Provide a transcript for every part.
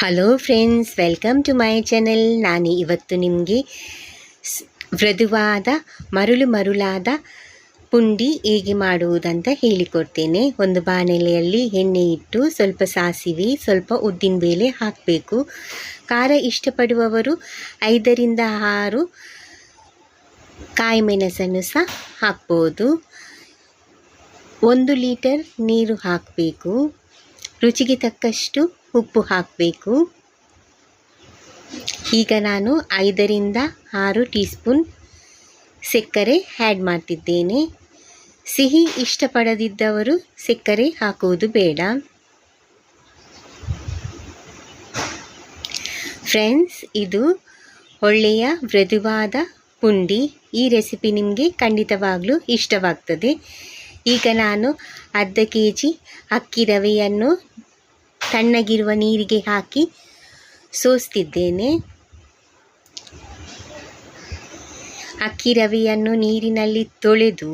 Hello friends welcome to my channel ನಾನು ಇವತ್ತು ನಿಮಗೆ ಮೃದುವಾದ, ಮರುಳು ಮರುಳಾದ ಪುಂಡಿ ಹೇಗೆ ಮಾಡುವುದಂತ ಹೇಳಿಕೊಡ್ತೇನೆ. ಒಂದು ಬಾಣಲೆಯಲ್ಲಿ ಎಣ್ಣೆ ಇಟ್ಟು ಸ್ವಲ್ಪ ಸಾಸಿವೆ, ಸ್ವಲ್ಪ ಉದ್ದಿನಬೇಳೆ ಹಾಕಬೇಕು. ಖಾರ ಇಷ್ಟಪಡುವವರು ಐದರಿಂದ ಆರು ಕಾಯಿ ಮೆಣಸನ್ನು ಸಹ ಹಾಕ್ಬೋದು. ಒಂದು ಲೀಟರ್ ನೀರು ಹಾಕಬೇಕು. ರುಚಿಗೆ ತಕ್ಕಷ್ಟು ಉಪ್ಪು ಹಾಕಬೇಕು ಈಗ ನಾನು ಐದರಿಂದ ಆರು ಟೀ ಸ್ಪೂನ್ ಸಕ್ಕರೆ ಆ್ಯಡ್ ಮಾಡ್ತಿದ್ದೇನೆ. ಸಿಹಿ ಇಷ್ಟಪಡದಿದ್ದವರು ಸಕ್ಕರೆ ಹಾಕುವುದು ಬೇಡ. ಫ್ರೆಂಡ್ಸ್, ಇದು ಒಳ್ಳೆಯ ಮೃದುವಾದ ಪುಂಡಿ. ಈ ರೆಸಿಪಿ ನಿಮಗೆ ಖಂಡಿತವಾಗಲೂ ಇಷ್ಟವಾಗ್ತದೆ. ಈಗ ನಾನು ಅರ್ಧ ಕೆ ಜಿ ಅಕ್ಕಿ ರವೆಯನ್ನು ತಣ್ಣಗಿರುವ ನೀರಿಗೆ ಹಾಕಿ ಸೋಸ್ತಿದ್ದೇನೆ. ಅಕ್ಕಿ ರವೆಯನ್ನು ನೀರಿನಲ್ಲಿ ತೊಳೆದು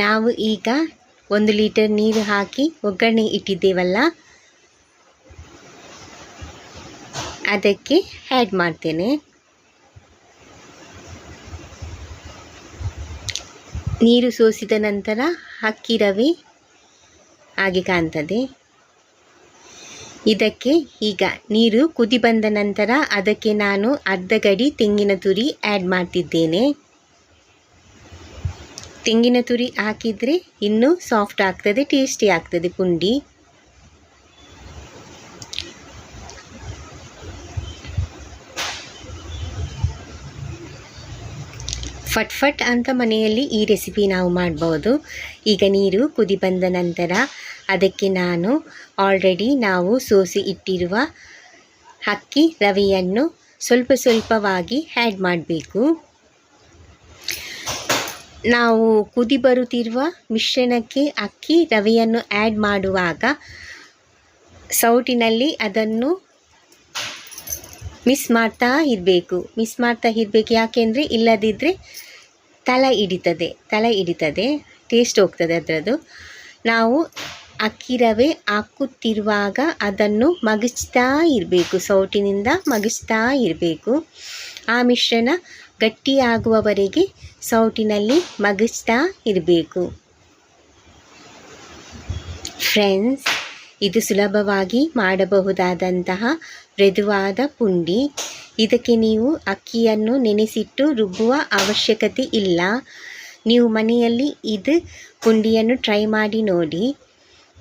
ನಾವು ಈಗ ಒಂದು ಲೀಟರ್ ನೀರು ಹಾಕಿ ಒಗ್ಗರಣೆ ಇಟ್ಟಿದ್ದೇವಲ್ಲ, ಅದಕ್ಕೆ ಆ್ಯಡ್ ಮಾಡ್ತೇನೆ. ನೀರು ಸೋಸಿದ ನಂತರ ಅಕ್ಕಿ ರವೆ ಹಾಗೆ ಕಾಣ್ತದೆ. ಇದಕ್ಕೆ ಈಗ ನೀರು ಕುದಿ ಬಂದ ನಂತರ ಅದಕ್ಕೆ ನಾನು ಅರ್ಧ ಗಡಿ ತೆಂಗಿನ ತುರಿ ಆ್ಯಡ್ ಮಾಡ್ತಿದ್ದೇನೆ. ತೆಂಗಿನ ತುರಿ ಹಾಕಿದರೆ ಇನ್ನೂ ಸಾಫ್ಟ್ ಆಗ್ತದೆ ಟೇಸ್ಟಿ ಆಗ್ತದೆ ಪುಂಡಿ. ಫಟ್ ಫಟ್ ಅಂತ ಮನೆಯಲ್ಲಿ ಈ ರೆಸಿಪಿ ನಾವು ಮಾಡ್ಬೋದು. ಈಗ ನೀರು ಕುದಿ ಬಂದ ನಂತರ ಅದಕ್ಕೆ ನಾನು ಆಲ್ರೆಡಿ ನಾವು ಸೋಸಿ ಇಟ್ಟಿರುವ ಅಕ್ಕಿ ರವೆಯನ್ನು ಸ್ವಲ್ಪ ಸ್ವಲ್ಪವಾಗಿ ಆ್ಯಡ್ ಮಾಡಬೇಕು. ನಾವು ಕುದಿ ಬರುತ್ತಿರುವ ಮಿಶ್ರಣಕ್ಕೆ ಅಕ್ಕಿ ರವೆಯನ್ನು ಆ್ಯಡ್ ಮಾಡುವಾಗ ಸೌಟಿನಲ್ಲಿ ಅದನ್ನು ಮಿಸ್ ಮಾಡ್ತಾ ಇರಬೇಕು. ಮಿಸ್ ಮಾಡ್ತಾ ಇರಬೇಕು ಯಾಕೆಂದರೆ ಇಲ್ಲದಿದ್ದರೆ ತಲೆ ಹಿಡಿತದೆ ತಲೆ ಹಿಡಿತದೆ ಟೇಸ್ಟ್ ಹೋಗ್ತದೆ ಅದರದ್ದು. ನಾವು ಅಕ್ಕಿ ರವೆ ಹಾಕುತ್ತಿರುವಾಗ ಅದನ್ನು ಮಗಿಸ್ತಾ ಇರಬೇಕು ಸೌಟಿನಿಂದ ಮಗಿಸ್ತಾ ಇರಬೇಕು ಆ ಮಿಶ್ರಣ ಗಟ್ಟಿಯಾಗುವವರೆಗೆ ಸೌಟಿನಲ್ಲಿ ಮಗಿಸ್ತಾ ಇರಬೇಕು ಫ್ರೆಂಡ್ಸ್, ಇದು ಸುಲಭವಾಗಿ ಮಾಡಬಹುದಾದಂತಹ ಮೃದುವಾದ ಪುಂಡಿ. ಇದಕ್ಕೆ ನೀವು ಅಕ್ಕಿಯನ್ನು ನೆನೆಸಿಟ್ಟು ರುಬ್ಬುವ ಅವಶ್ಯಕತೆ ಇಲ್ಲ. ನೀವು ಮನೆಯಲ್ಲಿ ಇದು ಪುಂಡಿಯನ್ನು ಟ್ರೈ ಮಾಡಿ ನೋಡಿ.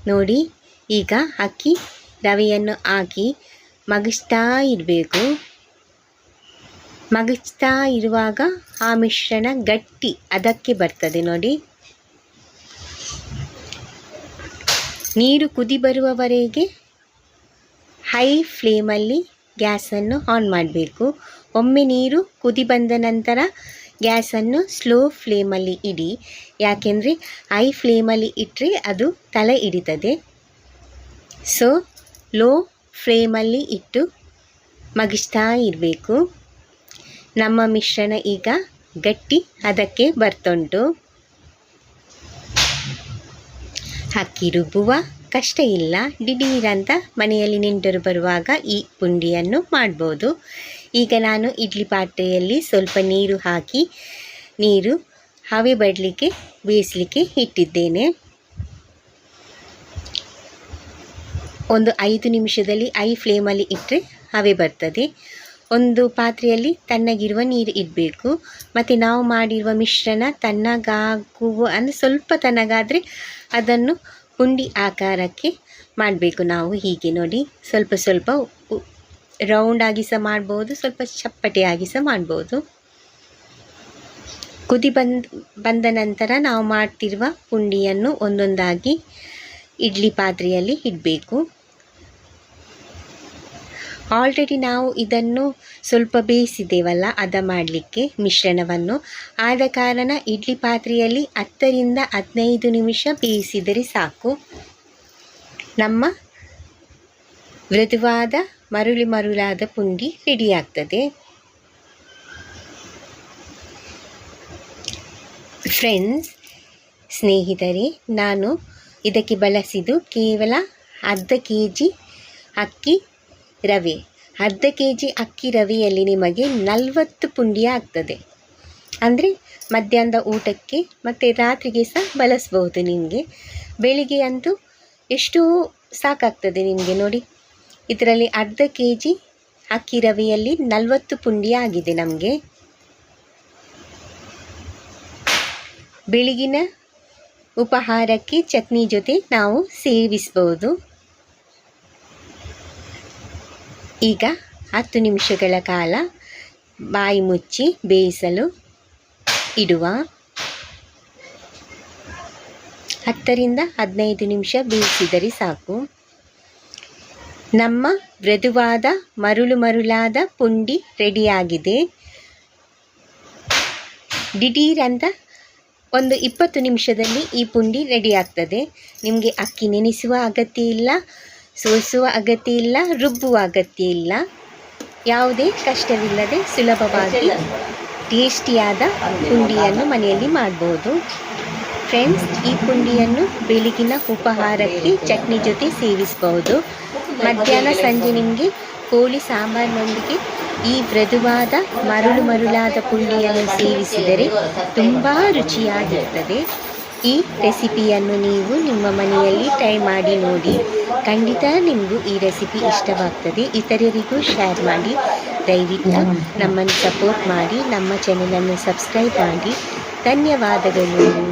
ನೋಡಿ, ಈಗ ಅಕ್ಕಿ ರವೆಯನ್ನು ಹಾಕಿ ಮಗಿಸ್ತಾ ಇರಬೇಕು. ಮಗಿಸ್ತಾ ಇರುವಾಗ ಆ ಮಿಶ್ರಣ ಗಟ್ಟಿ ಅದಕ್ಕೆ ಬರ್ತದೆ ನೋಡಿ. ನೀರು ಕುದಿ ಬರುವವರೆಗೆ ಹೈ ಫ್ಲೇಮಲ್ಲಿ ಗ್ಯಾಸನ್ನು ಆನ್ ಮಾಡಬೇಕು. ಒಮ್ಮೆ ನೀರು ಕುದಿ ಬಂದ ನಂತರ ಗ್ಯಾಸನ್ನು ಸ್ಲೋ ಫ್ಲೇಮಲ್ಲಿ ಇಡಿ. ಯಾಕೆಂದರೆ ಹೈ ಫ್ಲೇಮಲ್ಲಿ ಇಟ್ಟರೆ ಅದು ತಲೆ ಹಿಡಿತದೆ. ಸೊ ಲೋ ಫ್ಲೇಮಲ್ಲಿ ಇಟ್ಟು ಮಗಿಸ್ತಾ ಇರಬೇಕು. ನಮ್ಮ ಮಿಶ್ರಣ ಈಗ ಗಟ್ಟಿ ಅದಕ್ಕೆ ಬರ್ತುಂಟು. ಅಕ್ಕಿ ರುಬ್ಬುವ ಕಷ್ಟ ಇಲ್ಲ. ದಿಢೀರಂತ ಮನೆಯಲ್ಲಿ ನೆಂಟರು ಬರುವಾಗ ಈ ಪುಂಡಿಯನ್ನು ಮಾಡ್ಬೋದು. ಈಗ ನಾನು ಇಡ್ಲಿ ಪಾತ್ರೆಯಲ್ಲಿ ಸ್ವಲ್ಪ ನೀರು ಹಾಕಿ, ನೀರು ಹವೆ ಬಡಲಿಕ್ಕೆ, ಬೇಯಿಸಲಿಕ್ಕೆ ಇಟ್ಟಿದ್ದೇನೆ. ಒಂದು ಐದು ನಿಮಿಷದಲ್ಲಿ ಐ ಫ್ಲೇಮಲ್ಲಿ ಇಟ್ಟರೆ ಹವೆ ಬರ್ತದೆ. ಒಂದು ಪಾತ್ರೆಯಲ್ಲಿ ತಣ್ಣಗಿರುವ ನೀರು ಇಡಬೇಕು. ಮತ್ತು ನಾವು ಮಾಡಿರುವ ಮಿಶ್ರಣ ತಣ್ಣಗಾಗುವ ಅಂದರೆ ಸ್ವಲ್ಪ ತಣ್ಣಗಾದರೆ ಅದನ್ನು ಹುಂಡಿ ಆಕಾರಕ್ಕೆ ಮಾಡಬೇಕು ನಾವು ಹೀಗೆ ನೋಡಿ. ಸ್ವಲ್ಪ ಸ್ವಲ್ಪ ರೌಂಡಾಗಿ ಸಹ ಮಾಡ್ಬೋದು, ಸ್ವಲ್ಪ ಚಪ್ಪಟೆಯಾಗಿ ಸಹ ಮಾಡ್ಬೋದು. ಕುದಿ ಬಂದ ಬಂದ ನಂತರ ನಾವು ಮಾಡ್ತಿರುವ ಪುಂಡಿಯನ್ನು ಒಂದೊಂದಾಗಿ ಇಡ್ಲಿ ಪಾತ್ರೆಯಲ್ಲಿ ಇಡಬೇಕು. ಆಲ್ರೆಡಿ ನಾವು ಇದನ್ನು ಸ್ವಲ್ಪ ಬೇಯಿಸಿದ್ದೇವಲ್ಲ, ಅದ ಮಾಡಲಿಕ್ಕೆ ಮಿಶ್ರಣವನ್ನು. ಆದ ಕಾರಣ ಇಡ್ಲಿ ಪಾತ್ರೆಯಲ್ಲಿ ಹತ್ತರಿಂದ ಹದಿನೈದು ನಿಮಿಷ ಬೇಯಿಸಿದರೆ ಸಾಕು. ನಮ್ಮ ಮೃದುವಾದ ಮರುಳಿ ಮರುಳಾದ ಪುಂಡಿ ರೆಡಿಯಾಗ್ತದೆ. ಫ್ರೆಂಡ್ಸ್ ಸ್ನೇಹಿತರೆ, ನಾನು ಇದಕ್ಕೆ ಬಳಸಿದ್ದು ಕೇವಲ ಅರ್ಧ ಕೆ ಜಿ ಅಕ್ಕಿ ರವೆ. ಅರ್ಧ ಕೆ ಜಿ ಅಕ್ಕಿ ರವೆಯಲ್ಲಿ ನಿಮಗೆ ನಲವತ್ತು ಪುಂಡಿ ಆಗ್ತದೆ. ಅಂದರೆ ಮಧ್ಯಾಹ್ನದ ಊಟಕ್ಕೆ ಮತ್ತು ರಾತ್ರಿಗೆ ಸಹ ಬಳಸ್ಬಹುದು ನಿಮಗೆ. ಬೆಳಿಗ್ಗೆ ಅಂತೂ ಎಷ್ಟು ಸಾಕಾಗ್ತದೆ ನಿಮಗೆ ನೋಡಿ. ಇದರಲ್ಲಿ ಅರ್ಧ ಕೆ ಜಿ ಅಕ್ಕಿ ರವೆಯಲ್ಲಿ ನಲವತ್ತು ಪುಂಡಿ ಆಗಿದೆ ನಮಗೆ. ಬೆಳಗಿನ ಉಪಹಾರಕ್ಕೆ ಚಟ್ನಿ ಜೊತೆ ನಾವು ಸೇವಿಸ್ಬೋದು. ಈಗ ಹತ್ತು ನಿಮಿಷಗಳ ಕಾಲ ಬಾಯಿ ಮುಚ್ಚಿ ಬೇಯಿಸಲು ಇಡುವ. ಹತ್ತರಿಂದ ಹದಿನೈದು ನಿಮಿಷ ಬೇಯಿಸಿದರೆ ಸಾಕು. ನಮ್ಮ ಮೃದುವಾದ, ಮರುಳು ಮರುಳಾದ ಪುಂಡಿ ರೆಡಿಯಾಗಿದೆ. ದಿಢೀರಂತ ಒಂದು ಇಪ್ಪತ್ತು ನಿಮಿಷದಲ್ಲಿ ಈ ಪುಂಡಿ ರೆಡಿ ಆಗ್ತದೆ ನಿಮಗೆ ಅಕ್ಕಿ ನೆನೆಸುವ ಅಗತ್ಯ ಇಲ್ಲ, ಸೋಸುವ ಅಗತ್ಯ ಇಲ್ಲ, ರುಬ್ಬುವ ಅಗತ್ಯ ಇಲ್ಲ. ಯಾವುದೇ ಕಷ್ಟವಿಲ್ಲದೆ ಸುಲಭವಾಗಿ ಟೇಸ್ಟಿಯಾದ ಪುಂಡಿಯನ್ನು ಮನೆಯಲ್ಲಿ ಮಾಡ್ಬೋದು. ಫ್ರೆಂಡ್ಸ್, ಈ ಪುಂಡಿಯನ್ನು ಬೆಳಗಿನ ಉಪಹಾರಕ್ಕೆ ಚಟ್ನಿ ಜೊತೆ ಸೇವಿಸ್ಬೋದು. ಮಧ್ಯಾಹ್ನ ಸಂಜೆ ನಿಮಗೆ ಕೋಳಿ ಸಾಂಬಾರಿನೊಂದಿಗೆ ಈ ಮೃದುವಾದ, ಮರುಳು ಮರುಳಾದ ಪುಂಡಿಯನ್ನು ಸೇವಿಸಿದರೆ ತುಂಬ ರುಚಿಯಾಗಿರ್ತದೆ. ಈ ರೆಸಿಪಿಯನ್ನು ನೀವು ನಿಮ್ಮ ಮನೆಯಲ್ಲಿ ಟ್ರೈ ಮಾಡಿ ನೋಡಿ. ಖಂಡಿತ ನಿಮಗೂ ಈ ರೆಸಿಪಿ ಇಷ್ಟವಾಗ್ತದೆ. ಇತರರಿಗೂ ಶೇರ್ ಮಾಡಿ. ದಯವಿಟ್ಟು ನಮ್ಮನ್ನು ಸಪೋರ್ಟ್ ಮಾಡಿ. ನಮ್ಮ ಚಾನಲನ್ನು ಸಬ್ಸ್ಕ್ರೈಬ್ ಮಾಡಿ. ಧನ್ಯವಾದಗಳು.